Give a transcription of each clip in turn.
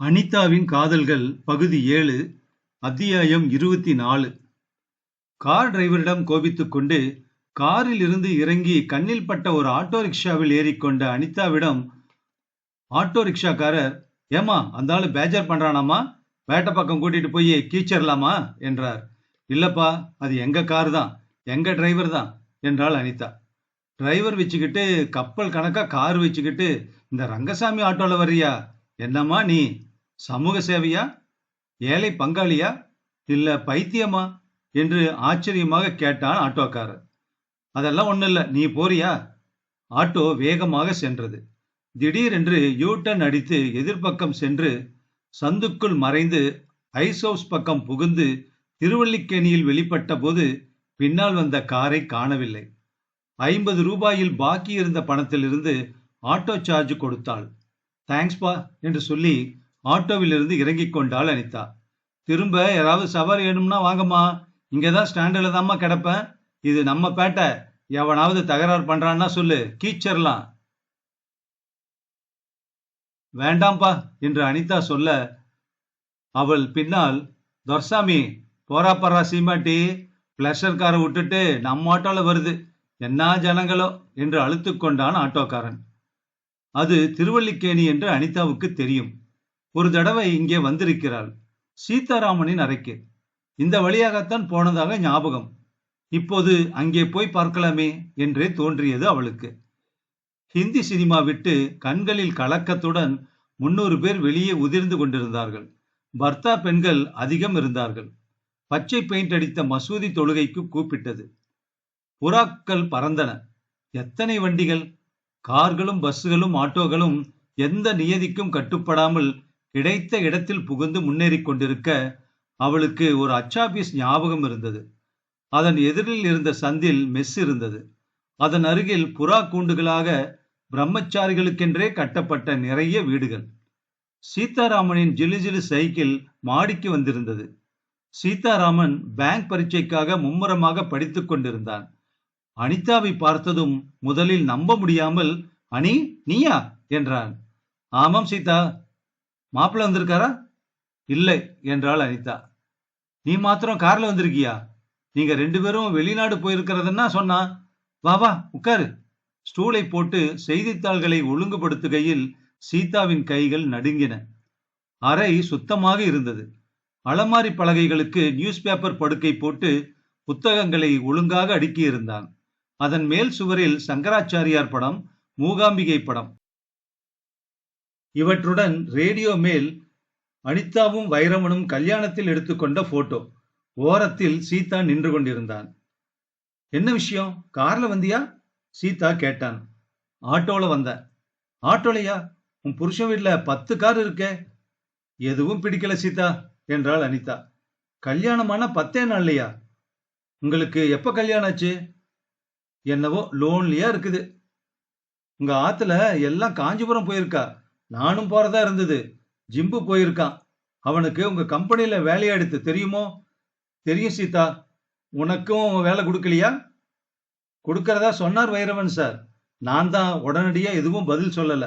அனிதாவின் காதல்கள் பகுதி ஏழு அத்தியாயம் இருபத்தி நாலு கார் டிரைவரிடம் கோபித்துக் கொண்டு காரில் இருந்து இறங்கி கண்ணில் பட்ட ஒரு ஆட்டோ ரிக்ஷாவில் ஏறிக்கொண்ட அனிதாவிடம் ஆட்டோ ரிக்ஷாக்காரர் ஏமா அந்த ஆள் பேஜர் பண்றானாமா வேட்டை பக்கம் கூட்டிட்டு போய் கீச்சர்லாமா என்றார். இல்லப்பா அது எங்க கார் தான் எங்க டிரைவர் தான் என்றாள் அனிதா. டிரைவர் வச்சுக்கிட்டு கப்பல் கணக்கா கார் வச்சுக்கிட்டு இந்த ரங்கசாமி ஆட்டோல வர்றியா? என்னம்மா நீ? சமூக சேவையா? ஏழை பங்காளியா? இல்ல பைத்தியமா? என்று ஆச்சரியமாக கேட்டான் ஆட்டோக்காரர். அதெல்லாம் ஒன்றும் இல்ல நீ போறியா? ஆட்டோ வேகமாக சென்றது. திடீரென்று யூ அடித்து எதிர்ப்பக்கம் சென்று சந்துக்குள் மறைந்து ஐஸ் ஹவுஸ் பக்கம் புகுந்து திருவல்லிக்கேணியில் வெளிப்பட்ட போது பின்னால் வந்த காரை காணவில்லை. ஐம்பது ரூபாயில் பாக்கி இருந்த பணத்திலிருந்து ஆட்டோ சார்ஜ் கொடுத்தாள். தேங்க்ஸ்பா என்று சொல்லி ஆட்டோவிலிருந்து இறங்கிக் கொண்டாள் அனிதா. திரும்ப யாராவது சவாரி வேணும்னா வாங்கம்மா. இங்கதான் ஸ்டாண்டில் தாம்மா கிடப்பேன். இது நம்ம பேட்டை. எவனாவது தகராறு பண்றான்னா சொல்லு. கீச்சர்லாம். வேண்டாம்பா என்று அனிதா சொல்ல அவள் பின்னால் துர்சாமி போறா பரா சீமாட்டி. பிளஷர் காரை விட்டுட்டு நம்ம ஆட்டோல வருது. என்ன ஜனங்களோ? என்று அழுத்து கொண்டான் ஆட்டோக்காரன். அது திருவல்லிக்கேணி என்று அனிதாவுக்கு தெரியும். ஒரு தடவை இங்கே வந்திருக்கிறாள். சீதாராமனின் அறைக்கு. இந்த வழியாகத்தான் போனதாக ஞாபகம். இப்போது அங்கே போய் பார்க்கலாமே என்றே தோன்றியது அவளுக்கு. ஹிந்தி சினிமா விட்டு கண்களில் கலக்கத்துடன் முன்னூறு பேர் வெளியே உதிர்ந்து கொண்டிருந்தார்கள். பர்த்தா பெண்கள் அதிகம் இருந்தார்கள். பச்சை பெயிண்ட் அடித்த மசூதி தொழுகைக்கு கூப்பிட்டது. புறாக்கள் பறந்தன. எத்தனை வண்டிகள்? கார்களும் பஸ்ஸுகளும் ஆட்டோகளும் எந்த நியதிக்கும் கட்டுப்படாமல் கிடைத்த இடத்தில் புகுந்து முன்னேறிக் கொண்டிருக்க அவளுக்கு ஒரு அச்சாபீஸ் ஞாபகம் இருந்தது. அதன் எதிரில் இருந்த சந்தில் மெஸ் இருந்தது. அதன் அருகில் புறா கூண்டுகளாக பிரம்மச்சாரிகளுக்கென்றே கட்டப்பட்ட நிறைய வீடுகள். சீதாராமனின் ஜிலு ஜிலு சைக்கிள் மாடிக்கு வந்திருந்தது. சீதாராமன் பேங்க் பரீட்சைக்காக மும்முரமாக படித்துக் கொண்டிருந்தான். அனிதாவை பார்த்ததும் முதலில் நம்ப முடியாமல் அனி நீயா? என்றான். ஆமாம் சீதா மாப்பிள்ள வந்திருக்காரா? இல்லை என்றாள் அனிதா. நீ மாத்திரம் கார்ல வந்திருக்கியா? நீங்க ரெண்டு பேரும் வெளிநாடு போயிருக்கிறதுன்னா சொன்னா வா வா உட்காரு. ஸ்டூலை போட்டு செய்தித்தாள்களை ஒழுங்குபடுத்துகையில் சீதாவின் கைகள் நடுங்கின. அறை சுத்தமாக இருந்தது. அலமாரி பலகைகளுக்கு நியூஸ் பேப்பர் படுக்கை போட்டு புத்தகங்களை ஒழுங்காக அடுக்கியிருந்தான். அதன் மேல் சுவரில் சங்கராச்சாரியார் படம் மூகாம்பிகை படம் இவற்றுடன் ரேடியோ மேல் அனிதாவும் வைரமனும் கல்யாணத்தில் எடுத்துக்கொண்ட போட்டோ. ஓரத்தில் சீதா நின்று கொண்டிருந்தான். என்ன விஷயம்? கார்ல வந்தியா? சீதா கேட்டான். ஆட்டோல வந்த. ஆட்டோலையா? உன் புருஷன் வீட்டுல பத்து கார் இருக்கே. எதுவும் பிடிக்கல சீதா என்றாள் அனிதா. கல்யாணமான பத்தே நாள்லையா? உங்களுக்கு எப்ப கல்யாணம் ஆச்சு? என்னவோ லோன்லியா இருக்குது. உங்க ஆத்துல எல்லாம் காஞ்சிபுரம் போயிருக்கா. நானும் போறதா இருந்தது. ஜிம்பு போயிருக்கான். அவனுக்கு உங்க கம்பெனியில வேலையா எடுத்து தெரியுமோ? தெரியும் சீதா. உனக்கும் வேலை கொடுக்கலையா? கொடுக்கறதா சொன்னார் வைரவன் சார். நான் தான் உடனடியா எதுவும் பதில் சொல்லல.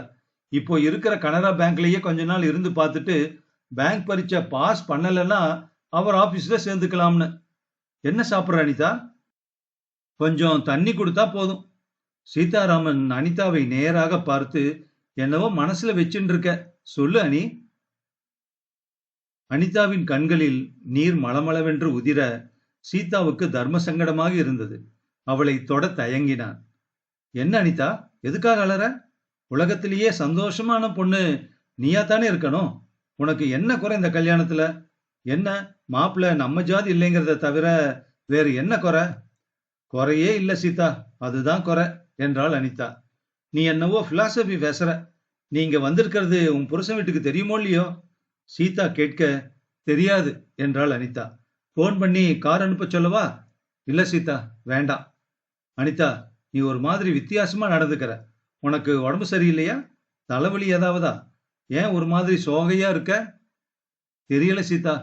இப்போ இருக்கிற கனரா பேங்க்லயே கொஞ்ச நாள் இருந்து பார்த்துட்டு பேங்க் பரீட்சை பாஸ் பண்ணலைன்னா அவர் ஆபீஸ்ல சேர்ந்துக்கலாம்னு. என்ன சாப்பிட்ற அனிதா? கொஞ்சம் தண்ணி கொடுத்தா போதும். சீதாராமன் அனிதாவை நேராக பார்த்து என்னவோ மனசுல வச்சுட்டு இருக்க சொல்லு அனி. அனிதாவின் கண்களில் நீர் மளமளவென்று உதிர சீதாவுக்கு தர்ம சங்கடமாக இருந்தது. அவளை தொட தயங்கினான். என்ன அனிதா? எதுக்காக அலற? உலகத்திலேயே சந்தோஷமான பொண்ணு நீயா தானே இருக்கணும்? உனக்கு என்ன குறை இந்த கல்யாணத்துல? என்ன மாப்பிள்ள நம்ம ஜாதி இல்லைங்கிறத தவிர வேறு என்ன குறை? குறையே இல்லை சீதா. அதுதான் குறை என்றாள் அனிதா. நீ என்னவோ பிலாசபி பேசுற. நீங்க வந்திருக்கிறது உன் புருஷன் வீட்டுக்கு தெரியுமோ இல்லையோ? சீதா கேட்க தெரியாது என்றாள் அனிதா. போன் பண்ணி கார் அனுப்ப சொல்லவா? இல்ல சீதா வேண்டாம். அனிதா நீ ஒரு மாதிரி வித்தியாசமா நடந்துக்கிற. உனக்கு உடம்பு சரியில்லையா? தலைவலி ஏதாவதா? ஏன் ஒரு மாதிரி சோகையா இருக்க? தெரியல சீதா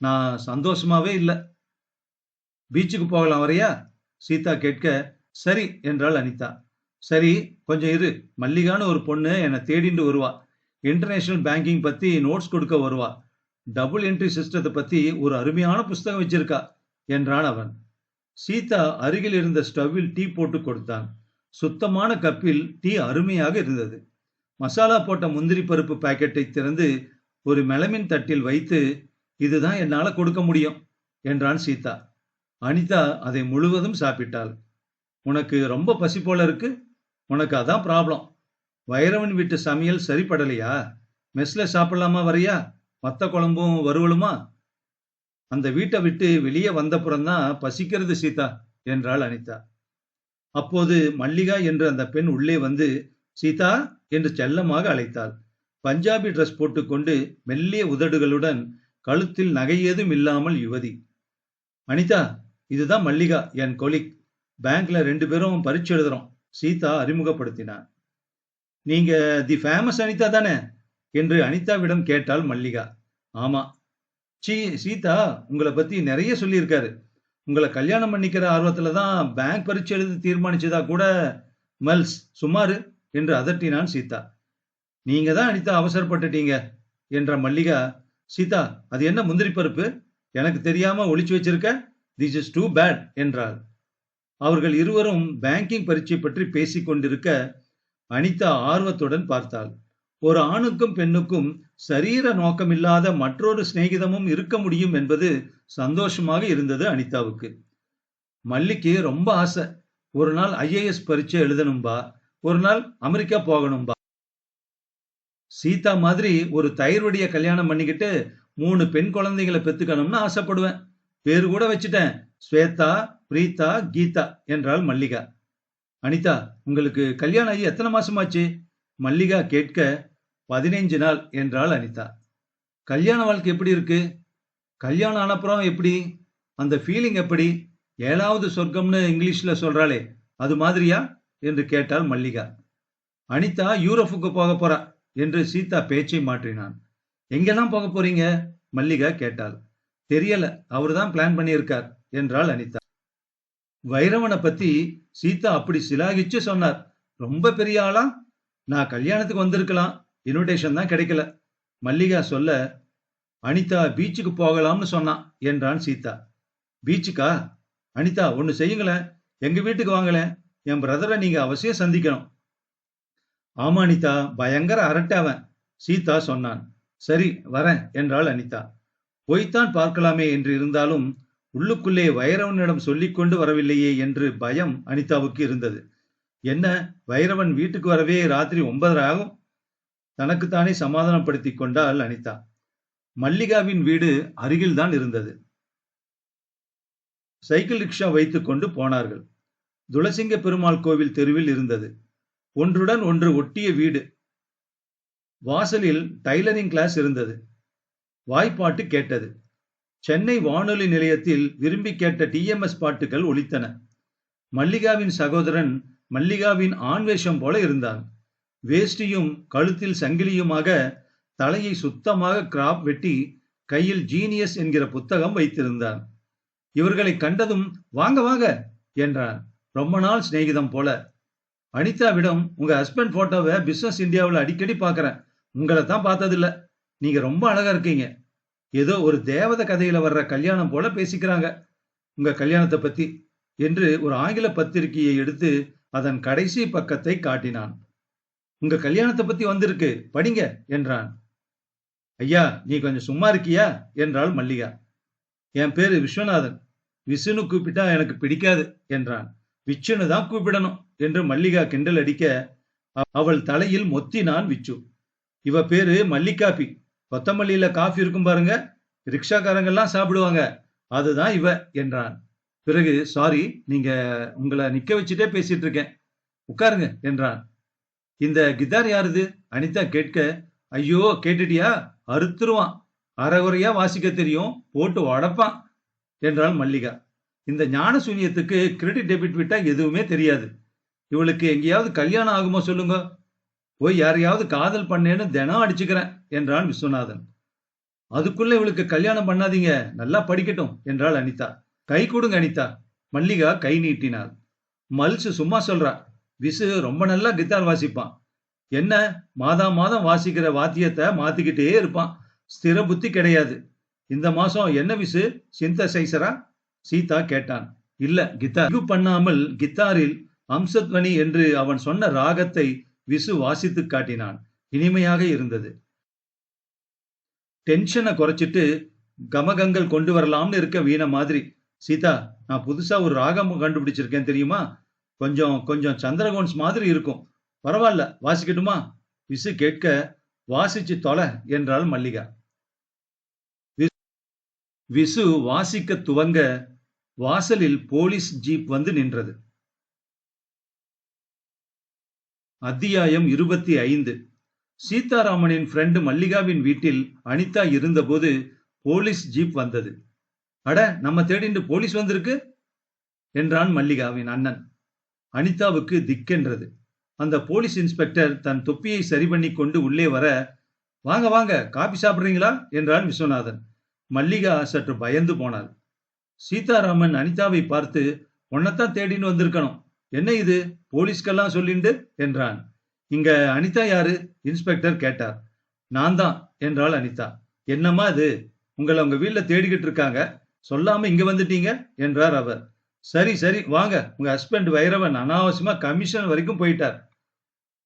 நான் சந்தோஷமாவே இல்லை. பீச்சுக்கு போகலாம் வரையா? சீதா கேட்க சரி என்றாள் அனிதா. சரி கொஞ்சம் இரு. மல்லிகான்னு ஒரு பொண்ணு என்னை தேடிண்டு வருவா. இன்டர்நேஷனல் பேங்கிங் பத்தி நோட்ஸ் கொடுக்க வருவா. டபுள் என்ட்ரி சிஸ்டத்தை பத்தி ஒரு அருமையான புஸ்தகம் வச்சிருக்கா என்றான் அவன். சீதா அருகில் இருந்த ஸ்டவ்வில் டீ போட்டு கொடுத்தான். சுத்தமான கப்பில் டீ அருமையாக இருந்தது. மசாலா போட்ட முந்திரி பருப்பு பாக்கெட்டை திறந்து ஒரு மெலமின் தட்டில் வைத்து இதுதான் என்னால கொடுக்க முடியும் என்றான் சீதா. அனிதா அதை முழுவதும் சாப்பிட்டாள். உனக்கு ரொம்ப பசி போல இருக்கு. உனக்கு அதான் ப்ராப்ளம் வைரவன் வீட்டு சமையல் சரிப்படலையா? மெஸ்ல சாப்பிடலாமா வரியா? மத்த குழம்பும் வருவலுமா அந்த வீட்டை விட்டு வெளியே வந்தப்புறம்தான் பசிக்கிறது சீதா என்றாள் அனிதா. அப்போது மல்லிகா என்று அந்த பெண் உள்ளே வந்து சீதா என்று செல்லமாக அழைத்தாள். பஞ்சாபி ட்ரெஸ் போட்டுக்கொண்டு மெல்லிய உதடுகளுடன் கழுத்தில் நகை ஏதும் இல்லாமல் யுவதி. அனிதா இதுதான் மல்லிகா என் கொலிக் பேங்க்ல ரெண்டு பேரும் பரீட்சை எழுதுறோம். சீதா அறிமுகப்படுத்தினார். நீங்க தி ஃபேமஸ் அனிதா தானே? என்று அனிதாவிடம் கேட்டாள் மல்லிகா. ஆமா. சீ சீதா உங்களை பத்தி நிறைய சொல்லியிருக்காரு. உங்களை கல்யாணம் பண்ணிக்கிற ஆர்வத்துல தான் பேங்க் பரீட்சை எழுதி தீர்மானிச்சதா கூட மல்ஸ் சுமாரு என்று அதட்டினான் சீதா. நீங்க தான் அனிதா அவசரப்பட்டுட்டீங்க என்ற மல்லிகா சீதா அது என்ன முந்திரி பருப்பு? எனக்கு தெரியாம ஒழிச்சு வச்சிருக்க? திஸ் இஸ் டூ பேட் என்றாள். அவர்கள் இருவரும் பேங்கிங் பரீட்சை பற்றி பேசிக் கொண்டிருக்க அனிதா ஆர்வத்துடன் பார்த்தாள். ஒரு ஆணுக்கும் பெண்ணுக்கும் சரீர நோக்கமில்லாத மற்றொரு சிநேகிதமும் இருக்க முடியும் என்பது சந்தோஷமாக இருந்தது அனிதாவுக்கு. மல்லிக்கு ரொம்ப ஆசை. ஒரு நாள் ஐஏஎஸ் பரீட்சை எழுதணும்பா ஒரு நாள் அமெரிக்கா போகணும்பா சீதா மாதிரி ஒரு தயிர்வடிய கல்யாணம் பண்ணிக்கிட்டு மூணு பெண் குழந்தைகளை பெத்துக்கணும்னு ஆசைப்படுவேன். பேரு கூட வச்சுட்டேன். ஸ்வேதா பிரீதா கீதா என்றாள் மல்லிகா. அனிதா உங்களுக்கு கல்யாணம் ஆகி எத்தனை மாசமாச்சு? மல்லிகா கேட்க பதினைஞ்சு நாள் என்றாள் அனிதா. கல்யாண வாழ்க்கை எப்படி இருக்கு? கல்யாணம் ஆனப்புறம் எப்படி? அந்த ஃபீலிங் எப்படி? ஏழாவது சொர்க்கம்னு இங்கிலீஷ்ல சொல்றாளே அது மாதிரியா? என்று கேட்டாள் மல்லிகா. அனிதா யூரோப்புக்கு போக போறா என்று சீதா பேச்சை மாற்றினான். எங்கெல்லாம் போக போறீங்க? மல்லிகா கேட்டாள். தெரியல அவர்தான் பிளான் பண்ணியிருக்கார் என்றாள் அனிதா. வைரவனை பத்தி சீதா அப்படி சிலாகிச்சு சொன்னார். ரொம்ப பெரிய ஆளா? நான் கல்யாணத்துக்கு வந்திருக்கலாம். இன்விடேஷன் தான் கிடைக்கல. மல்லிகா சொல்ல அனிதா பீச்சுக்கு போகலாம்னு சொன்னான் என்றான் சீதா. பீச்சுக்கா அனிதா ஒன்னு செய்யுங்களேன். எங்க வீட்டுக்கு வாங்களேன். என் பிரதரை நீங்க அவசியம் சந்திக்கணும். ஆமா அனிதா பயங்கர அரட்டாவன் சீதா சொன்னான். சரி வரேன் என்றாள் அனிதா. போய்த்தான் பார்க்கலாமே என்று இருந்தாலும் உள்ளுக்குள்ளே வைரவனிடம் சொல்லிக் கொண்டு வரவில்லையே என்று பயம் அனிதாவுக்கு இருந்தது. என்ன வைரவன் வீட்டுக்கு வரவே ராத்திரி ஒன்பதரை ஆகும்? தனக்குத்தானே சமாதானப்படுத்தி கொண்டாள் அனிதா. மல்லிகாவின் வீடு அருகில்தான் இருந்தது. சைக்கிள் ரிக்ஷா வைத்துக் கொண்டு போனார்கள். துளசிங்க பெருமாள் கோவில் தெருவில் இருந்தது. ஒன்றுடன் ஒன்று ஒட்டிய வீடு. வாசலில் டைலரிங் கிளாஸ் இருந்தது. வாய்ப்பாட்டு கேட்டது. சென்னை வானொலி நிலையத்தில் விரும்பி கேட்ட டிஎம்எஸ் பாட்டுகள் ஒலித்தன. மல்லிகாவின் சகோதரன் மல்லிகாவின் ஆண்வேஷம் போல இருந்தான். வேஷ்டியும் கழுத்தில் சங்கிலியுமாக தலையை சுத்தமாக கிராப் வெட்டி கையில் ஜீனியஸ் என்கிற புத்தகம் வைத்திருந்தான். இவர்களை கண்டதும் வாங்க வாங்க என்றான். ரொம்ப நாள் சிநேகிதம் போல. அனிதாவிடம் உங்க ஹஸ்பண்ட் போட்டோவை பிசினஸ் இந்தியாவில் அடிக்கடி பாக்குறேன். உங்களை தான் பார்த்ததில்ல. நீங்க ரொம்ப அழகா இருக்கீங்க. ஏதோ ஒரு தேவத கதையில வர்ற கல்யாணம் போல பேசிக்கிறாங்க. உங்க கல்யாணத்தை பத்தி என்று ஒரு ஆங்கில பத்திரிகையை எடுத்து அதன் கடைசி பக்கத்தை காட்டினான். உங்க கல்யாணத்தை பத்தி வந்திருக்கு படிங்க என்றான். ஐயா நீ கொஞ்சம் சும்மா இருக்கியா? என்றாள் மல்லிகா. என் பேரு விஸ்வநாதன். விசுன்னு கூப்பிட்டா எனக்கு பிடிக்காது என்றான். விச்சுன்னு தான் கூப்பிடணும் என்று மல்லிகா கிண்டல் அடிக்க அவள் தலையில் மொத்தினான் விச்சு. இவ பேரு மல்லிகாப்பி கொத்தமல்லியில காஃபி இருக்கும் பாருங்க. ரிக்ஷாக்காரங்கெல்லாம் சாப்பிடுவாங்க. அதுதான் இவ என்றான். பிறகு சாரி நீங்க உங்களை நிக்க வச்சுட்டே பேசிட்டு இருக்கேன் உட்காருங்க என்றான். இந்த கிதார் யாருது? அனிதா கேட்க ஐயோ கேட்டுட்டியா? அறுத்துருவான். அறகுறையா வாசிக்க தெரியும். போட்டு உடைப்பான் என்றாள் மல்லிகா. இந்த ஞான சூன்யத்துக்கு கிரெடிட் டெபிட் விட்டா எதுவுமே தெரியாது. இவளுக்கு எங்கேயாவது கல்யாணம் ஆகுமோ சொல்லுங்க. போய் யாரையாவது காதல் பண்ணேன்னு தினம் அடிச்சுக்கிறேன் என்றான் விஸ்வநாதன். அதுக்குள்ள இவளுக்கு கல்யாணம் பண்ணாதீங்க நல்லா படிக்கட்டும் என்றாள் அனிதா. கை கொடுங்க அனிதா மல்லிகா கை நீட்டினாள். மல்சு சும்மா சொல்றா விசு ரொம்ப நல்லா கித்தார் வாசிப்பான். என்ன மாதா மாதம் வாசிக்கிற வாத்தியத்தை மாத்திக்கிட்டே இருப்பான் ஸ்திர புத்தி கிடையாது. இந்த மாசம் என்ன விசு சிந்தசைசரா? சீதா கேட்டான். இல்ல கித்தார். இது பண்ணாமல் கித்தாரில் அம்சத்வனி என்று அவன் சொன்ன ராகத்தை விசு வாசித்து காட்டினான். இனிமையாக இருந்தது. டென்ஷனை குறைச்சிட்டு கமகங்கள் கொண்டு வரலாம்னு இருக்க வீண மாதிரி. சீதா நான் புதுசா ஒரு ராகம் கண்டுபிடிச்சிருக்கேன் தெரியுமா? கொஞ்சம் கொஞ்சம் சந்திரகோன்ஸ் மாதிரி இருக்கும். பரவாயில்ல வாசிக்கட்டுமா? விசு கேட்க வாசிச்சு தொலை என்றாள் மல்லிகா. விசு வாசிக்க துவங்க வாசலில் போலீஸ் ஜீப் வந்து நின்றது. அத்தியாயம் இருபத்தி ஐந்து. சீதாராமனின் ஃப்ரெண்டு மல்லிகாவின் வீட்டில் அனிதா இருந்தபோது போலீஸ் ஜீப் வந்தது. அட நம்ம தேடிண்டு போலீஸ் வந்திருக்கு? என்றான் மல்லிகாவின் அண்ணன். அனிதாவுக்கு திக்கென்றது. அந்த போலீஸ் இன்ஸ்பெக்டர் தன் தொப்பியை சரி பண்ணி கொண்டு உள்ளே வர வாங்க வாங்க காபி சாப்பிட்றீங்களா? என்றான் விஸ்வநாதன். மல்லிகா சற்று பயந்து போனாள். சீதாராமன் அனிதாவை பார்த்து உன்னைத்தான் தேடின்னு வந்திருக்கணும். என்ன இது? போலீஸ்க்கெல்லாம் சொல்லிண்டு? என்றான். இங்க அனிதா யாரு? இன்ஸ்பெக்டர் கேட்டார். நான் தான் என்றாள் அனிதா. என்னம்மா இது? உங்களை உங்க வீட்ல தேடிக்கிட்டு இருக்காங்க. சொல்லாம இங்க வந்துட்டீங்க? என்றார் அவர். சரி சரி வாங்க. உங்க ஹஸ்பண்ட் வைரவன் அனாவசியமா கமிஷன் வரைக்கும் போயிட்டார்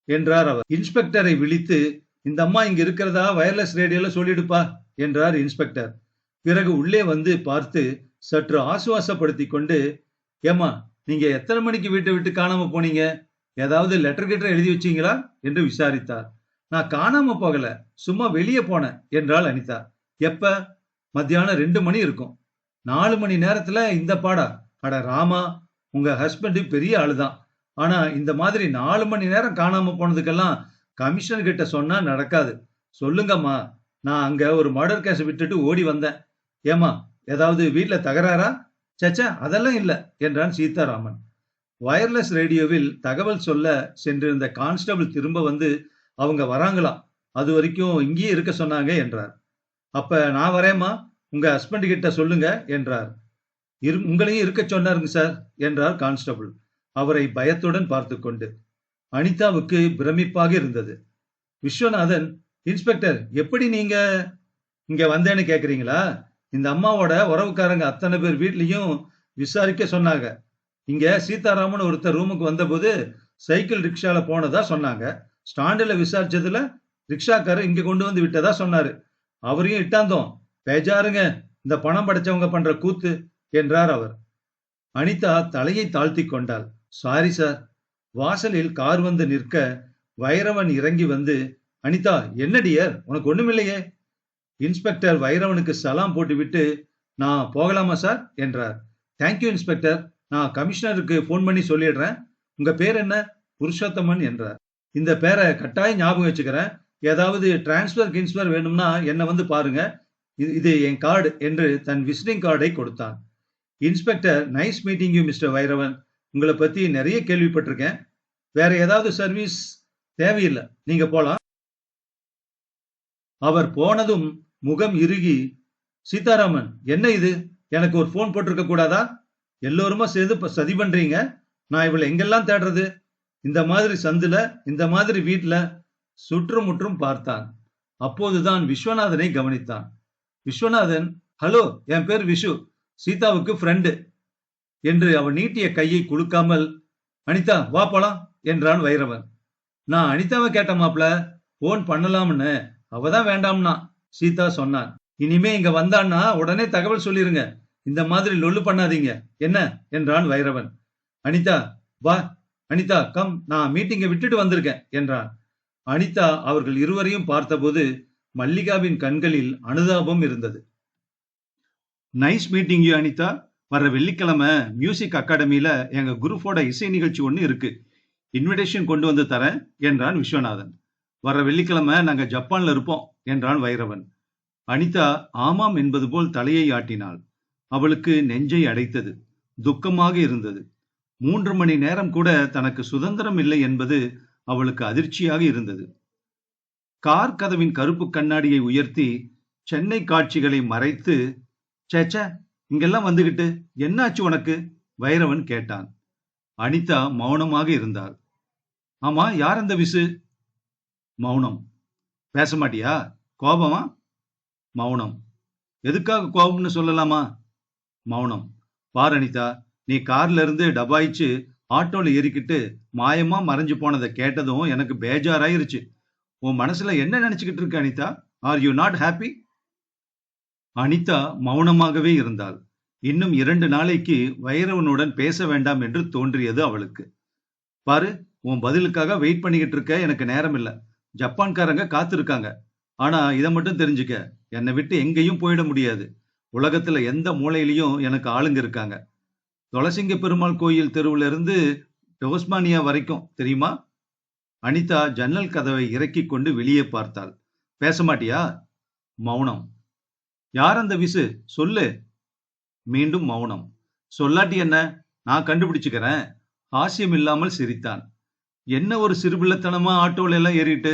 என்றார் அவர். இன்ஸ்பெக்டரை விழித்து இந்த அம்மா இங்க இருக்கிறதா? வயர்லெஸ் ரேடியோல சொல்லிடுப்பா என்றார் இன்ஸ்பெக்டர். பிறகு உள்ளே வந்து பார்த்து சற்று ஆசுவாசப்படுத்தி கொண்டு ஏமா நீங்க எத்தனை மணிக்கு வீட்டை விட்டு காணாம போனீங்க? ஏதாவது லெட்டர் கெட்டர் எழுதி வச்சீங்களா? என்று விசாரித்தார். நான் காணாம போகல சும்மா வெளியே போனேன் என்றாள் அனிதா. எப்ப? மத்தியானம் ரெண்டு மணி இருக்கும். நாலு மணி நேரத்துல இந்த பாடா. அட ராமா உங்க ஹஸ்பண்டு பெரிய ஆளுதான். ஆனா இந்த மாதிரி நாலு மணி நேரம் காணாம போனதுக்கெல்லாம் கமிஷனர் கிட்ட சொன்னா நடக்காது. சொல்லுங்கம்மா நான் அங்க ஒரு மர்டர் கேஸ் விட்டுட்டு ஓடி வந்தேன். ஏமா ஏதாவது வீட்டுல தகராறா? சச்சா அதெல்லாம் இல்ல என்றான் சீதாராமன் வயர்லெஸ் ரேடியோவில் தகவல் சொல்ல சென்றிருந்த கான்ஸ்டபிள் திரும்ப வந்து அவங்க வராங்களாம். அது வரைக்கும் இங்கேயே இருக்க சொன்னாங்க என்றார். அப்ப நான் வரேம்மா. உங்க ஹஸ்பண்ட் கிட்ட சொல்லுங்க என்றார். இரு உங்களையும் இருக்க சொன்னாருங்க சார் என்றார் கான்ஸ்டபிள். அவரை பயத்துடன் பார்த்து கொண்டு அனிதாவுக்கு பிரமிப்பாக இருந்தது. விஸ்வநாதன் இன்ஸ்பெக்டர் எப்படி நீங்க இங்க வந்தேன்னு கேக்குறீங்களா? இந்த அம்மாவோட உறவுக்காரங்க அத்தனை பேர் வீட்லயும் விசாரிக்க சொன்னாங்க. இங்க சீதாராமன் ஒருத்தர் ரூமுக்கு வந்தபோது சைக்கிள் ரிக்ஷால போனதா சொன்னாங்க. ஸ்டாண்டில் விசாரிச்சதுல ரிக்ஷாக்காரர் இங்க கொண்டு வந்து விட்டதா சொன்னாரு. அவரையும் இட்டாந்தோம். பேஜாருங்க இந்த பணம் படைச்சவங்க பண்ற கூத்து என்றார் அவர். அனிதா தலையை தாழ்த்தி கொண்டாள். Sorry sir. வாசலில் கார் வந்து நிற்க வைரவன் இறங்கி வந்து அனிதா என்ன டியர் உனக்கு ஒண்ணுமில்லையே. இன்ஸ்பெக்டர் வைரவனுக்கு சலாம் போட்டுவிட்டு நான் போகலாமா சார்? என்றார். Thank you inspector. நான் கமிஷனருக்கு ஃபோன் பண்ணி சொல்லிடுறேன். உங்க பேர் என்ன? புருஷோத்தமன் என்றார். இந்த பேரை கட்டாயம் ஞாபகம் வச்சுக்கிறேன். ஏதாவது டிரான்ஸ்பர் கின்ஸ்பர் வேணும்னா என்னை வந்து பாருங்க. இது இது என் கார்டு என்று தன் விசிட்டிங் கார்டை கொடுத்தான். Inspector nice meeting you mister Vairavan. உங்களை பத்தி நிறைய கேள்விப்பட்டிருக்கேன். வேற ஏதாவது சர்வீஸ் தேவையில்லை. நீங்க போலாம். அவர் போனதும் முகம் இறுகி சீதாராமன் என்ன இது? எனக்கு ஒரு ஃபோன் போட்டிருக்க கூடாதா? எல்லோருமா சேர்ந்து சதி பண்றீங்க? நான் இவளை எங்கெல்லாம் தேடுறது? இந்த மாதிரி சந்துல இந்த மாதிரி வீட்டுல சுற்றுமுற்றும் பார்த்தான். அப்போதுதான் விஸ்வநாதனை கவனித்தான். விஸ்வநாதன் ஹலோ என் பேர் விஷு. சீதாவுக்கு ஃப்ரெண்டு என்று அவன் நீட்டிய கையை குலுக்காமல் அனிதா வா போலாம் என்றான் வைரவன். நான் அனிதாவை கேட்ட மாப்ள போன் பண்ணலாம்னு. அவதான் வேண்டாம்னா. சீதா சொன்னான் இனிமே இங்க வந்தான்னா உடனே தகவல் சொல்லிருங்க. இந்த மாதிரி லொல்லு பண்ணாதீங்க. என்ன? என்றான் வைரவன். அனிதா வா. அனிதா கம். நான் மீட்டிங்கை விட்டுட்டு வந்திருக்கேன் என்றான். அனிதா அவர்கள் இருவரையும் பார்த்தபோது மல்லிகாவின் கண்களில் அனுதாபம் இருந்தது. Nice meeting you Anitha. வர்ற வெள்ளிக்கிழமை மியூசிக் அகாடமியில எங்க குரூப்போட இசை நிகழ்ச்சி ஒன்று இருக்கு. இன்விடேஷன் கொண்டு வந்து தரேன் என்றான் விஸ்வநாதன். வர வெள்ளிக்கிழமை நாங்க ஜப்பான்ல இருப்போம் என்றான் வைரவன். அனிதா ஆமாம் என்பது போல் தலையை ஆட்டினாள். அவளுக்கு நெஞ்சை அடைத்தது. துக்கமாக இருந்தது. மூன்று மணி நேரம் கூட தனக்கு சுதந்திரம் இல்லை என்பது அவளுக்கு அதிர்ச்சியாக இருந்தது. கார் கதவின் கருப்பு கண்ணாடியை உயர்த்தி சென்னை காட்சிகளை மறைத்து சேச்ச இங்கெல்லாம் வந்துகிட்டு என்னாச்சு உனக்கு? வைரவன் கேட்டான். அனிதா மௌனமாக இருந்தாள். ஆமா யார் அந்த விசு? மௌனம். பேச மாட்டியா? கோபமா? மௌனம். எதுக்காக கோபம்னு சொல்லலாமா? மௌனம். பார் அனிதா நீ கார்ல இருந்து டபாயிச்சு ஆட்டோல ஏறிக்கிட்டு மாயமா மறைஞ்சு போனதை கேட்டதும் எனக்கு பேஜாராயிருச்சு. உன் மனசுல என்ன நினைச்சுக்கிட்டு இருக்க Anitha? Are you not happy Anitha மௌனமாகவே இருந்தாள். இன்னும் இரண்டு நாளைக்கு வைரவனுடன் பேச வேண்டாம் என்று தோன்றியது அவளுக்கு. பாரு உன் பதிலுக்காக வெயிட் பண்ணிக்கிட்டு இருக்க எனக்கு நேரம் இல்லை ஜப்பான்காரங்க காத்திருக்காங்க. ஆனா இதை மட்டும் தெரிஞ்சுக்க. என்னை விட்டு எங்கேயும் போயிட முடியாது. உலகத்துல எந்த மூலையிலயும் எனக்கு ஆளுங்க இருக்காங்க. துளசிங்க பெருமாள் கோயில் தெருவுல இருந்து டோஸ்மானியா வரைக்கும் தெரியுமா? அனிதா ஜன்னல் கதவை இறக்கி கொண்டு வெளியே பார்த்தாள். பேச மாட்டியா? மௌனம். யார் அந்த விசு? சொல்லு. மீண்டும் மௌனம். சொல்லாட்டி என்ன? நான் கண்டுபிடிச்சுக்கிறேன். ஹாஸ்யம் இல்லாமல் சிரித்தான். என்ன ஒரு சிறுபிள்ளைத்தனமா ஆட்டோல எல்லாம் ஏறிட்டு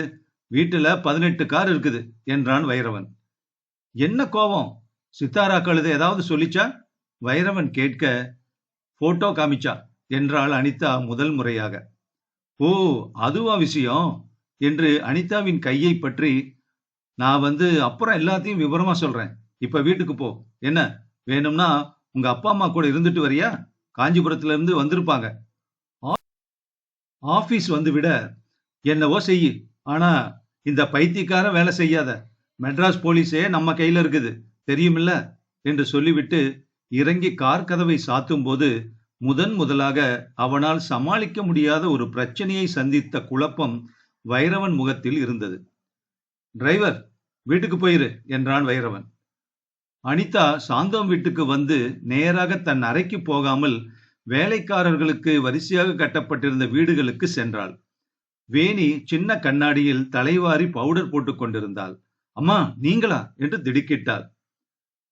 வீட்டுல பதினெட்டு கார் இருக்குது என்றான் வைரவன். என்ன கோபம்? சித்தாரா கழுத ஏதாவது சொல்லிச்சா? வைரவன் கேட்க போட்டோ காமிச்சா? என்றாள் அனிதா முதல் முறையாக. ஓ அதுவா விஷயம்? என்று அனிதாவின் கையை பற்றி நான் வந்து அப்புறம் எல்லாத்தையும் விவரமா சொல்றேன். இப்ப வீட்டுக்கு போ. என்ன வேணும்னா உங்க அப்பா அம்மா கூட இருந்துட்டு வரியா? காஞ்சிபுரத்துல இருந்து வந்திருப்பாங்க. ஆபீஸ் வந்து விட என்னவோ செய்யு. ஆனா இந்த பைத்தியக்கார வேலை செய்யாத. மெட்ராஸ் போலீஸே நம்ம கையில இருக்குது. தெரியுமில்ல? என்று சொல்லிவிட்டு இறங்கி கார் கதவை சாத்தும் போது முதன் முதலாக அவனால் சமாளிக்க முடியாத ஒரு பிரச்சனையை சந்தித்த குழப்பம் வைரவன் முகத்தில் இருந்தது. டிரைவர் வீட்டுக்கு போயிரு என்றான் வைரவன். அனிதா சாந்தம் வீட்டுக்கு வந்து நேராக தன் அறைக்கு போகாமல் வேலைக்காரர்களுக்கு வரிசையாக கட்டப்பட்டிருந்த வீடுகளுக்கு சென்றாள். வேணி சின்ன கண்ணாடியில் தலைவாரி பவுடர் போட்டுக் கொண்டிருந்தாள். அம்மா நீங்களா? என்று திடுக்கிட்டாள்.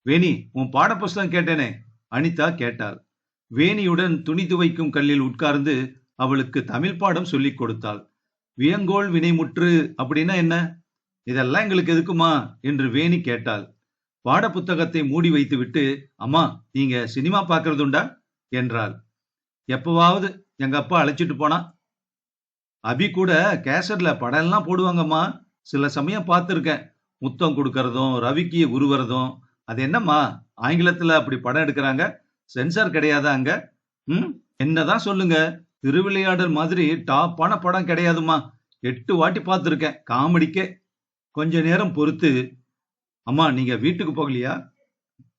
வேணி உன் பாடப்புஸ்தகம் கேட்டேனே? அனிதா கேட்டாள். வேணியுடன் துணி துவைக்கும் கல்லில் உட்கார்ந்து அவளுக்கு தமிழ் பாடம் சொல்லிக் கொடுத்தாள். வியங்கோள் வினைமுற்று அப்படின்னா என்ன? இதெல்லாம் எங்களுக்கு எதுக்குமா? என்று வேணி கேட்டாள். பாட புத்தகத்தை மூடி வைத்துவிட்டு அம்மா நீங்க சினிமா பார்க்கறதுண்டா? என்றாள். எப்பவாவது எங்க அப்பா அழைச்சிட்டு போனா அபி கூட கேசட்ல படம் எல்லாம் போடுவாங்கம்மா. சில சமயம் பார்த்துருக்கேன். முத்தம் கொடுக்கறதும் ரவிக்கு உருவறதும். அது என்னம்மா? ஆங்கிலத்துல அப்படி படம் எடுக்கிறாங்க. சென்சார் கிடையாதா அங்க? ம் என்னதான் சொல்லுங்க. திருவிளையாடல் மாதிரி டாப்பான படம் கிடையாதும்மா. எட்டு வாட்டி பார்த்துருக்கேன். காமெடிக்கே. கொஞ்ச நேரம் பொறுத்து. அம்மா நீங்க வீட்டுக்கு போகலையா?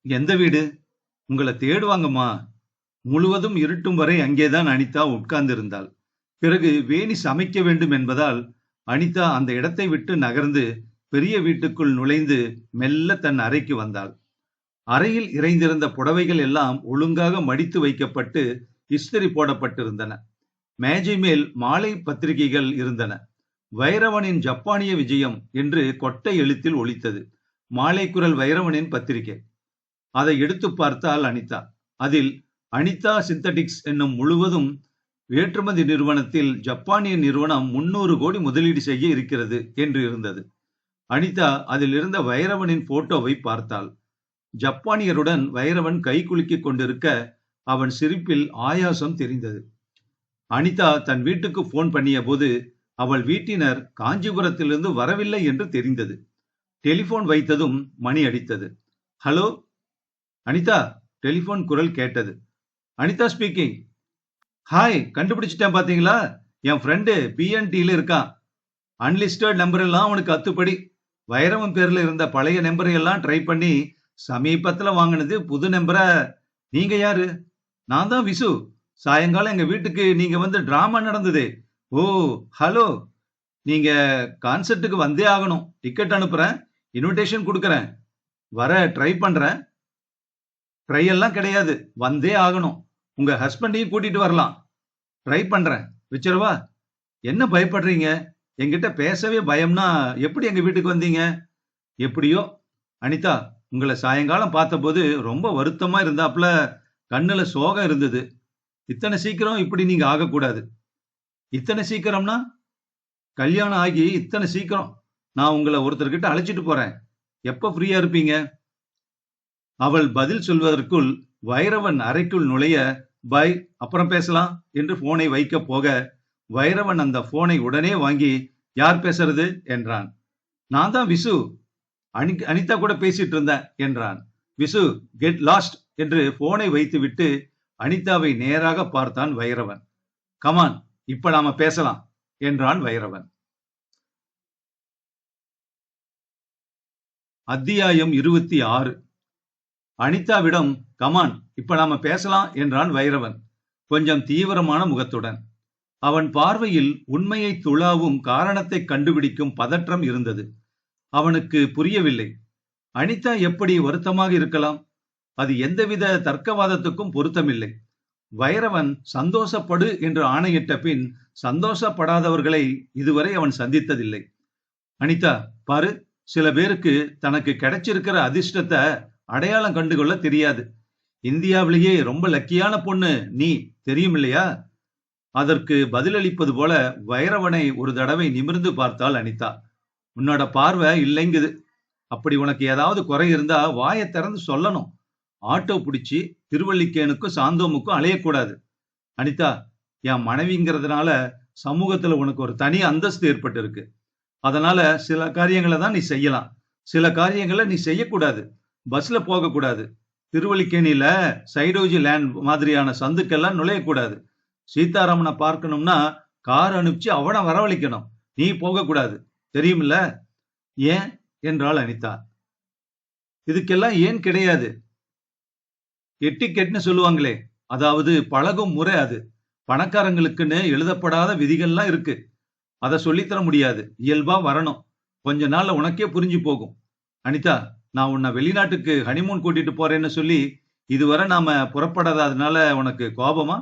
எந்த வீடு? உங்களை தேடுவாங்கம்மா. முழுவதும் இருட்டும் வரை அங்கேதான் அனிதா உட்கார்ந்திருந்தாள். பிறகு வேணி சமைக்க வேண்டும் என்பதால் அனிதா அந்த இடத்தை விட்டு நகர்ந்து பெரிய வீட்டுக்குள் நுழைந்து மெல்ல தன் அறைக்கு வந்தாள். அறையில் இறைந்திருந்த புடவைகள் எல்லாம் ஒழுங்காக மடித்து வைக்கப்பட்டு இஸ்திரி போடப்பட்டிருந்தன. மேஜை மேல் மாலை பத்திரிகைகள் இருந்தன. வைரவனின் ஜப்பானிய விஜயம் என்று கொட்டை எழுத்தில் ஒழித்தது மாலை குரல் வைரவனின் பத்திரிகை. அதை எடுத்து பார்த்தால் அனிதா. அதில் அனிதா சிந்தடிக்ஸ் என்னும் முழுவதும் ஏற்றுமதி நிறுவனத்தில் ஜப்பானிய நிறுவனம் முன்னூறு கோடி முதலீடு செய்ய இருக்கிறது என்று இருந்தது. அனிதா அதில் இருந்த வைரவனின் போட்டோவை பார்த்தாள். ஜப்பானியருடன் வைரவன் கை குலுக்கிக் கொண்டிருக்க அவன் சிரிப்பில் ஆயாசம் தெரிந்தது. அனிதா தன் வீட்டுக்கு போன் பண்ணிய போது அவள் வீட்டினர் காஞ்சிபுரத்திலிருந்து வரவில்லை என்று தெரிந்தது. டெலிபோன் வைத்ததும் மணி அடித்தது. ஹலோ? அனிதா டெலிபோன் குரல் கேட்டது. அனிதா ஸ்பீக்கிங் ஹாய் கண்டுபிடிச்சிட்டேன் பாத்தீங்களா? என் ஃப்ரெண்டு பிஎன்டில இருக்கான். அன்லிஸ்டட் நம்பர் எல்லாம் அவனுக்கு அத்துப்படி. வைரவன் பேர்ல இருந்த பழைய நம்பரை எல்லாம் ட்ரை பண்ணி சமீபத்துல வாங்கினது புது நம்பரை நீங்க யாரு? நான் தான் விசு. சாயங்காலம் எங்க வீட்டுக்கு நீங்க வந்து டிராமா நடந்தது. ஓ ஹலோ நீங்க கான்சர்ட்டுக்கு வந்தே ஆகணும். டிக்கெட் அனுப்புறேன். இன்விடேஷன் கொடுக்குறேன். வர ட்ரை பண்றேன். ட்ரை எல்லாம் கிடையாது. வந்தே ஆகணும். உங்க ஹஸ்பண்டையும் கூட்டிட்டு வரலாம். ட்ரை பண்றேன். ரிச்சர்வா என்ன பயப்படுறீங்க? என்கிட்ட பேசவே பயம்னா எப்படி எங்க வீட்டுக்கு வந்தீங்க? எப்படியோ அனிதா உங்களை சாயங்காலம் பார்த்தபோது ரொம்ப வருத்தமா இருந்தாப்புல கண்ணுல சோகம் இருந்தது. இத்தனை சீக்கிரம் இப்படி நீங்க ஆகக்கூடாது. இத்தனை சீக்கிரம்னா கல்யாணம் ஆகி இத்தனை சீக்கிரம் நான் உங்களை ஒருத்தர்கிட்ட அழைச்சிட்டு போறேன். எப்ப ஃப்ரீயா இருப்பீங்க? அவள் பதில் சொல்வதற்குள் வைரவன் அறைக்குள் நுழைய பை அப்புறம் பேசலாம் என்று போனை வைக்க போக வைரவன் அந்த போனை உடனே வாங்கி யார் பேசுறது? என்றான். நான் தான் விசு. அனி அனிதா கூட பேசிட்டு இருந்தேன் என்றான். விசு கெட் லாஸ்ட் என்று போனை வைத்துவிட்டு அனிதாவை நேராக பார்த்தான் வைரவன். கமான் இப்ப நாம பேசலாம் என்றான் வைரவன். அத்தியாயம் இருபத்தி ஆறு. அனிதாவிடம் கமான் இப்ப நாம பேசலாம் என்றான் வைரவன் கொஞ்சம் தீவிரமான முகத்துடன். அவன் பார்வையில் உண்மையை துளாவும் காரணத்தை கண்டுபிடிக்கும் பதற்றம் இருந்தது. அவனுக்கு புரியவில்லை. அனிதா எப்படி வருத்தமாக இருக்கலாம்? அது எந்தவித தர்க்கவாதத்துக்கும் பொருத்தமில்லை. வைரவன் சந்தோஷப்படு என்று ஆணையிட்ட பின் சந்தோஷப்படாதவர்களை இதுவரை அவன் சந்தித்ததில்லை. அனிதா பாரு சில பேருக்கு தனக்கு கிடைச்சிருக்கிற அதிர்ஷ்டத்தை அடையாளம் கண்டுகொள்ள தெரியாது. இந்தியாவிலேயே ரொம்ப லக்கியான பொண்ணு நீ தெரியும் இல்லையா அதற்கு பதிலளிப்பது போல வைரவனை ஒரு தடவை நிமிர்ந்து பார்த்தாள் அனிதா. உன்னோட பார்வை இல்லைங்குது. அப்படி உனக்கு ஏதாவது குறை இருந்தா வாயை திறந்து சொல்லணும். ஆட்டோ பிடிச்சி திருவல்லிக்கேனுக்கும் சாந்தோமுக்கும் அலையக்கூடாது. அனிதா என் மனைவிங்கிறதுனால சமூகத்துல உனக்கு ஒரு தனி அந்தஸ்து ஏற்பட்டு இருக்கு அதனால சில காரியங்களை தான் நீ செய்யலாம். சில காரியங்களை நீ செய்யக்கூடாது. பஸ்ல போகக்கூடாது திருவள்ளிக்கேணியில சைடோஜி லேண்ட் மாதிரியான சந்துக்கெல்லாம் நுழையக்கூடாது. சீதாராமனை பார்க்கணும்னா கார் அனுப்பிச்சு அவனை வரவழைக்கணும். நீ போகக்கூடாது தெரியுமில்ல? ஏன்? என்றாள் அனிதா. இதுக்கெல்லாம் ஏன் கிடையாது? எட்டிக்கெட்னு சொல்லுவாங்களே அதாவது பழகும் முறை அது. பணக்காரங்களுக்குன்னு எழுதப்படாத விதிகள்லாம் இருக்கு. அதை சொல்லித்தர முடியாது. இயல்பா வரணும். கொஞ்ச நாள்ல உனக்கே புரிஞ்சு போகும். அனிதா நான் உன்னை வெளிநாட்டுக்கு ஹனிமூன் கூட்டிட்டு போறேன்னு சொல்லி இதுவரை நாம புறப்படாததுனால உனக்கு கோபமா?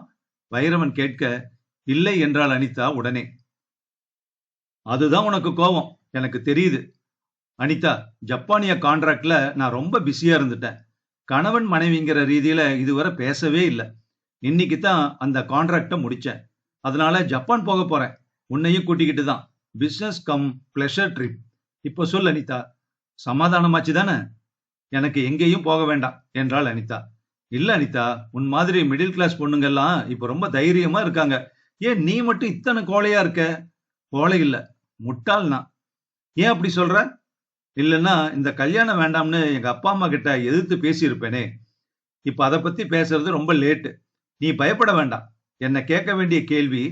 வைரவன் கேட்க இல்லை என்றாள் அனிதா உடனே. அதுதான் உனக்கு கோபம். எனக்கு தெரியுது. அனிதா ஜப்பானிய கான்ட்ராக்ட்ல நான் ரொம்ப பிஸியா இருந்துட்டேன். கணவன் மனைவிங்கிற ரீதியில இதுவரை பேசவே இல்லை. இன்னைக்கு தான் அந்த கான்ட்ராக்டை முடிச்சேன். அதனால ஜப்பான் போக போறேன். உன்னையும் கூட்டிக்கிட்டு தான். பிசினஸ் கம் பிளஷர் ட்ரிப் இப்போ சொல் அனிதா சமாதானமாச்சு தானே எனக்கு எங்கேயும் போக வேண்டாம் என்றாள் அனிதா. இல்ல அனிதா உன் மாதிரி மிடில் கிளாஸ் பொண்ணுங்க எல்லாம் இப்ப ரொம்ப தைரியமா இருக்காங்க. ஏன் நீ மட்டும் இத்தனை கோழையா இருக்க? கோழை இல்ல முட்டாள் நான். ஏன் அப்படி சொல்ற? இல்லைன்னா இந்த கல்யாணம் வேண்டாம்னு எங்க அப்பா அம்மா கிட்ட எதிர்த்து பேசியிருப்பேனே. இப்ப அதை பத்தி பேசுறது ரொம்ப லேட்டு நீ பயப்பட வேண்டாம். என்ன கேட்க வேண்டிய கேள்வி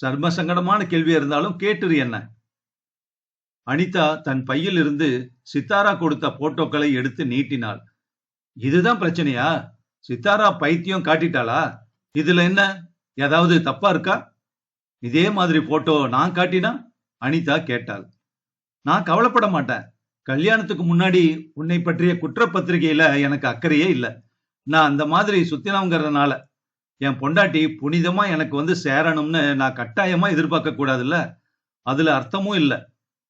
சர்ம சங்கடமான கேள்வியா இருந்தாலும் கேட்டுரு என்ன. அனிதா தன் பையில் இருந்து சித்தாரா கொடுத்த போட்டோக்களை எடுத்து நீட்டினாள். இதுதான் பிரச்சனையா? சித்தாரா பைத்தியம் காட்டிட்டாளா? இதுல என்ன? ஏதாவது தப்பா இருக்கா? இதே மாதிரி போட்டோ நான் காட்டினா? அனிதா கேட்டாள். நான் கவலைப்பட மாட்டேன். கல்யாணத்துக்கு முன்னாடி உன்னை பற்றிய குற்றப்பத்திரிகையில எனக்கு அக்கறையே இல்லை. நான் அந்த மாதிரி சுத்தினவங்கிறதுனால. என் பொண்டாட்டி புனிதமா எனக்கு வந்து சேரணும்னு நான் கட்டாயமா எதிர்பார்க்க கூடாதுல்ல. அதுல அர்த்தமும் இல்லை.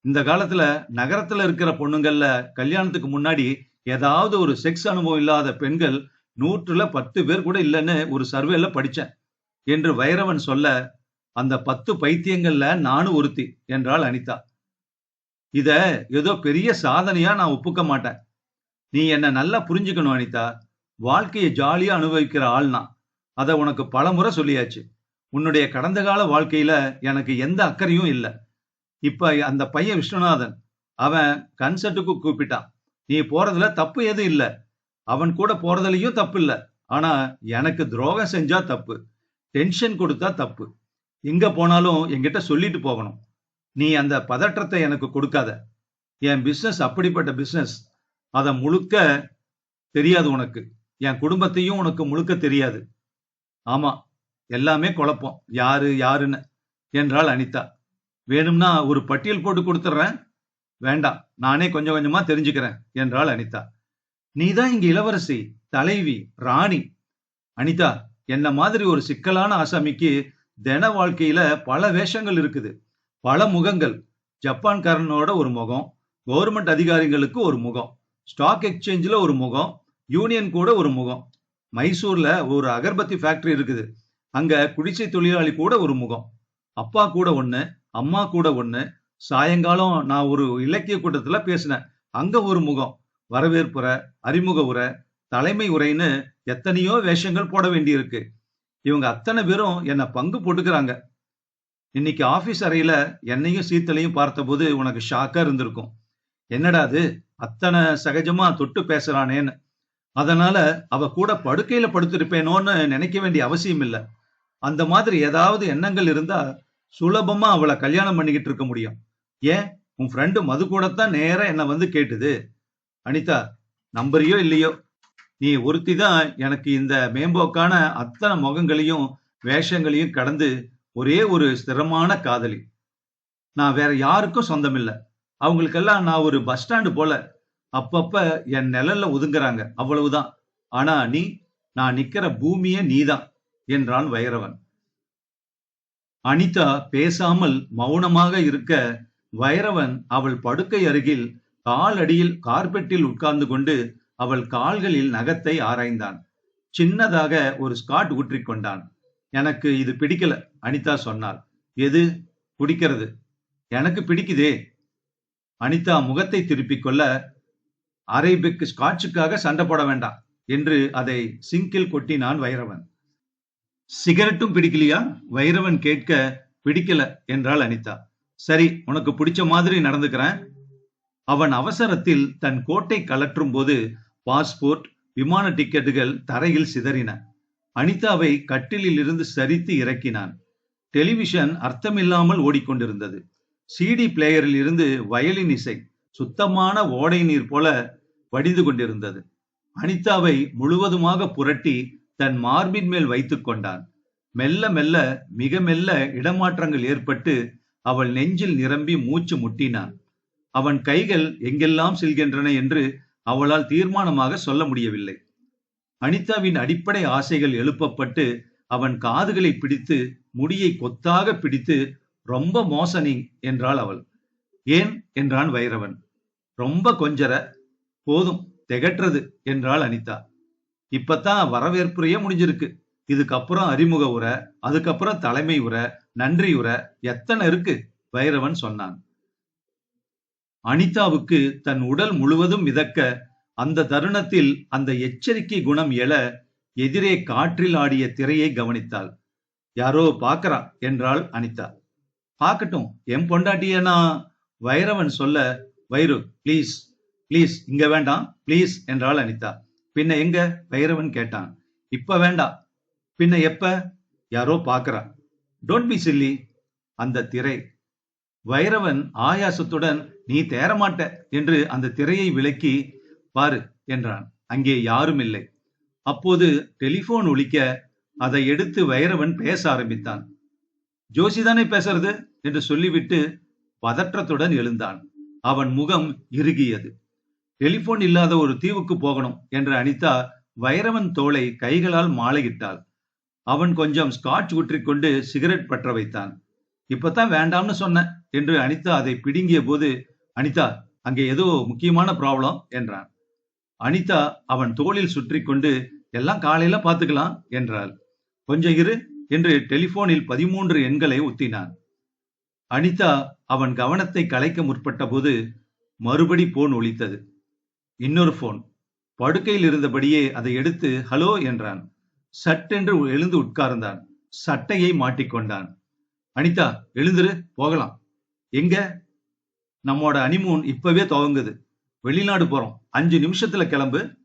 இந்த காலத்துல நகரத்துல இருக்கிற பொண்ணுங்கள்ல கல்யாணத்துக்கு முன்னாடி ஏதாவது ஒரு செக்ஸ் அனுபவம் இல்லாத பெண்கள் நூற்றுல பத்து பேர் கூட இல்லைன்னு ஒரு சர்வேல படிச்சேன். என்று வைரவன் சொல்ல அந்த பத்து பைத்தியங்கள்ல நானும் ஒருத்தி என்றாள் அனிதா. இத ஏதோ பெரிய சாதனையா நான் ஒப்புக்க மாட்டேன். நீ என்ன நல்லா புரிஞ்சுக்கணும் அனிதா. வாழ்க்கையை ஜாலியா அனுபவிக்கிற ஆள்னா. அதை உனக்கு பலமுறை சொல்லியாச்சு. உன்னுடைய கடந்த கால வாழ்க்கையில எனக்கு எந்த அக்கறையும் இல்லை. இப்ப அந்த பையன் விஸ்வநாதன் அவன் கன்சர்ட்டுக்கு கூப்பிட்டான். நீ போறதுல தப்பு எதுவும் இல்ல. அவன் கூட போறதுலயும் தப்பு இல்ல. ஆனா எனக்கு துரோகம் செஞ்சா தப்பு. டென்ஷன் கொடுத்தா தப்பு. எங்க போனாலும் என்கிட்ட சொல்லிட்டு போகணும். நீ அந்த பதற்றத்தை எனக்கு கொடுக்காத. என் பிசினஸ் அப்படிப்பட்ட பிசினஸ் அதை முழுக்க தெரியாது உனக்கு. என் குடும்பத்தையும் உனக்கு முழுக்க தெரியாது. ஆமா எல்லாமே குழப்பம். யாரு யாருன்னு. என்றாள் அனிதா. வேணும்னா ஒரு பட்டியல் போட்டு கொடுத்துட்றேன் வேண்டாம் நானே கொஞ்சம் கொஞ்சமா தெரிஞ்சுக்கிறேன் என்றாள் அனிதா. நீதான் இங்க இளவரசி தலைவி ராணி. அனிதா என்ன மாதிரி ஒரு சிக்கலான ஆசாமிக்கு தின வாழ்க்கையில பல வேஷங்கள் இருக்குது. பல முகங்கள். ஜப்பான்காரனோட ஒரு முகம் கவர்மெண்ட் அதிகாரிகளுக்கு ஒரு முகம் ஸ்டாக் எக்ஸ்சேஞ்சில் ஒரு முகம் யூனியன் கூட ஒரு முகம். மைசூர்ல ஒரு அகர்பத்தி ஃபேக்டரி இருக்குது. அங்க குடிசை தொழிலாளி கூட ஒரு முகம். அப்பா கூட ஒண்ணு அம்மா கூட ஒண்ணு. சாயங்காலம் நான் ஒரு இலக்கிய கூட்டத்துல பேசினேன். அங்க ஒரு முகம் வரவேற்புரை அறிமுக உரை தலைமை உரைன்னு எத்தனையோ வேஷங்கள் போட வேண்டியிருக்கு. இவங்க அத்தனை பேரும் என்ன பங்கு போட்டுக்கிறாங்க. இன்னைக்கு ஆபீஸ் அறையில என்னையும் சீத்தலையும் பார்த்தபோது உனக்கு ஷாக்கா இருந்திருக்கும். என்னடா அது? அத்தனை சகஜமா தொட்டு பேசுறானேன்னு. அதனால அவ கூட படுக்கையில படுத்திருப்பேனோன்னு நினைக்க வேண்டிய அவசியம் இல்லை. அந்த மாதிரி ஏதாவது எண்ணங்கள் இருந்தா சுலபமா அவளை கல்யாணம் பண்ணிக்கிட்டு இருக்க முடியும். ஏன்? உன் ஃப்ரெண்டு மது கூடத்தான் நேரா என்ன வந்து கேட்டுது. அனிதா நம்புறியோ இல்லையோ? நீ ஒருத்தி தான் எனக்கு இந்த மேம்போக்கான அத்தனை முகங்களையும் வேஷங்களையும் கடந்து ஒரே ஒரு ஸ்திரமான காதலி. நான் வேற யாருக்கும் சொந்தம் இல்ல அவங்களுக்கெல்லாம் நான் ஒரு பஸ் ஸ்டாண்டு போல அப்பப்ப என் நிழல்ல ஒதுங்குறாங்க. அவ்வளவுதான். ஆனா நீ நான் நிக்கிற பூமியே நீதான் என்றான் வைரவன். அனிதா பேசாமல் மௌனமாக இருக்க வைரவன் அவள் படுக்கை அருகில் காலடியில் கார்பெட்டில் உட்கார்ந்து கொண்டு அவள் கால்களில் நகத்தை ஆராய்ந்தான். சின்னதாக ஒரு ஸ்காட் ஊற்றிக்கொண்டான் எனக்கு இது பிடிக்கல அனிதா சொன்னாள். எது? குடிக்கிறது. எனக்கு பிடிக்குதே. அனிதா முகத்தை திருப்பிக் கொள்ள அரேபிக் ஸ்காட்சுக்காக சண்டை போட வேண்டாம் என்று அதை சிங்கில் கொட்டினான் வைரவன். சிகரெட்டும் பிடிக்கலையா? வைரவன் கேட்க பிடிக்கல என்றாள் அனிதா. சரி உனக்கு பிடிச்ச மாதிரி நடந்துக்கிறேன். அவன் அவசரத்தில் தன் கோட்டை கலற்றும் போது பாஸ்போர்ட் விமான டிக்கெட்டுகள் தரையில் சிதறின. அனிதாவை கட்டிலில் இருந்து சரித்து இறக்கினான். டெலிவிஷன் அர்த்தமில்லாமல் ஓடிக்கொண்டிருந்தது. சிடி பிளேயரில் இருந்து வயலின் இசை சுத்தமான ஓடை நீர் போல வடிந்து கொண்டிருந்தது. அனிதாவை முழுவதுமாக புரட்டி தன் மார்பின் மேல் வைத்துக் கொண்டான். மெல்ல மெல்ல மிக மெல்ல இடமாற்றங்கள் ஏற்பட்டு அவள் நெஞ்சில் நிரம்பி மூச்சு முட்டினான். அவன் கைகள் எங்கெல்லாம் செல்கின்றன என்று அவளால் தீர்மானமாக சொல்ல முடியவில்லை. அனிதாவின் அடிப்படை ஆசைகள் எழுப்பப்பட்டு அவன் காதுகளை பிடித்து முடியை கொத்தாக பிடித்து ரொம்ப மோசனி என்றாள் அவள். ஏன்? என்றான் வைரவன். ரொம்ப கொஞ்சர போதும் திகற்றது என்றாள் அனிதா. இப்பதான் வரவேற்புரையே முடிஞ்சிருக்கு. இதுக்கப்புறம் அறிமுக உரை அதுக்கப்புறம் தலைமை உரை நன்றி உரை எத்தனை இருக்கு? வைரவன் சொன்னான். அனிதாவுக்கு தன் உடல் முழுவதும் மிதக்க அந்த தருணத்தில் அந்த எச்சரிக்கை குணம் எழ எதிரே காற்றில் ஆடிய திரையை கவனித்தாள். யாரோ பாக்கறா என்றாள் அனிதா. பாக்கட்டும் என் பொண்டாட்டியனா வைரவன் சொல்ல வைரு ப்ளீஸ் ப்ளீஸ் இங்க வேண்டாம் ப்ளீஸ் என்றாள் அனிதா. பின்ன எங்க? வைரவன் கேட்டான். இப்ப வேண்டாம். பின்ன எப்ப? யாரோ பாக்குறா டோன்ட் பி சில்லி அந்த திரை. வைரவன் ஆயாசத்துடன் நீ தேரமாட்ட என்று அந்த திரையை விலக்கி பாரு என்றான். அங்கே யாரும் இல்லை அப்போது டெலிபோன் ஒழிக்க அதை எடுத்து வைரவன் பேச ஆரம்பித்தான். ஜோசிதானே பேசுறது? என்று சொல்லிவிட்டு பதற்றத்துடன் எழுந்தான். அவன் முகம் இறுகியது. டெலிபோன் இல்லாத ஒரு தீவுக்கு போகணும் என்ற அனிதா வைரவன் தோளை கைகளால் மாலையிட்டாள். அவன் கொஞ்சம் ஸ்காட்ச் ஊற்றிக்கொண்டு சிகரெட் பற்ற வைத்தான். இப்பதான் வேண்டாம்னு சொன்ன என்று அனிதா அதை பிடுங்கிய போது அனிதா அங்கே ஏதோ முக்கியமான ப்ராப்ளம் என்றான். அனிதா அவன் தோளில் சுற்றி கொண்டு எல்லாம் காலையில பாத்துக்கலாம் என்றாள். கொஞ்சம் இரு என்று டெலிபோனில் பதிமூன்று எண்களை ஒத்தினான் அனிதா அவன் கவனத்தை கலைக்க முற்பட்ட போது மறுபடி போன் ஒலித்தது. இன்னொரு போன் படுக்கையில் இருந்தபடியே அதை எடுத்து ஹலோ என்றான். சட்டென்று எழுந்து உட்கார்ந்தான். சட்டையை மாட்டிக்கொண்டான். அனிதா எழுந்துரு போகலாம். எங்க? நம்மோட அனிமூன் இப்பவே துவங்குது. வெளிநாடு போறோம். அஞ்சு நிமிஷத்துல கிளம்பு.